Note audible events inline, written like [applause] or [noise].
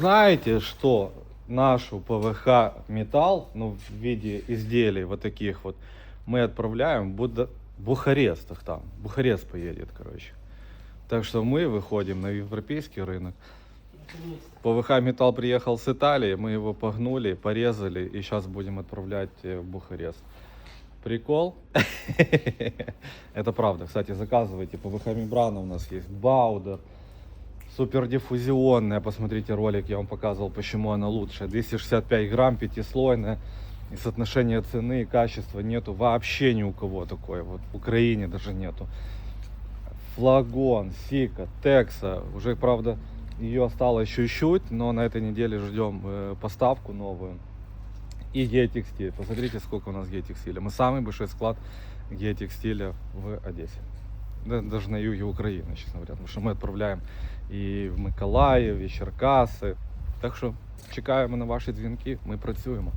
Знаете, что нашу ПВХ металл, ну, в виде изделий вот таких вот, мы отправляем в Буда- Бухарест, там, Бухарест поедет, короче. Так что мы выходим на европейский рынок. ПВХ металл приехал с Италии, мы его погнули, порезали и сейчас будем отправлять э, в Бухарест. Прикол? [laughs] Это правда. Кстати, заказывайте. ПВХ мембрана у нас есть. Баудер. Супердиффузионная. Посмотрите ролик, я вам показывал, почему она лучше. 265 грамм, пятислойная. И соотношение цены и качества нету вообще ни у кого такой. Вот в Украине даже нету. Флагон, Сика, Текса. Уже, правда, ее осталось чуть-чуть, но на этой неделе ждем э, поставку новую. И геотекстиль. Посмотрите, сколько у нас геотекстиля. Мы самый большой склад геотекстиля в Одессе Да, даже на юге Украины, честно говоря. Потому что мы отправляем і в Миколаїв, і Черкаси. Так що чекаємо на ваші дзвінки, ми працюємо.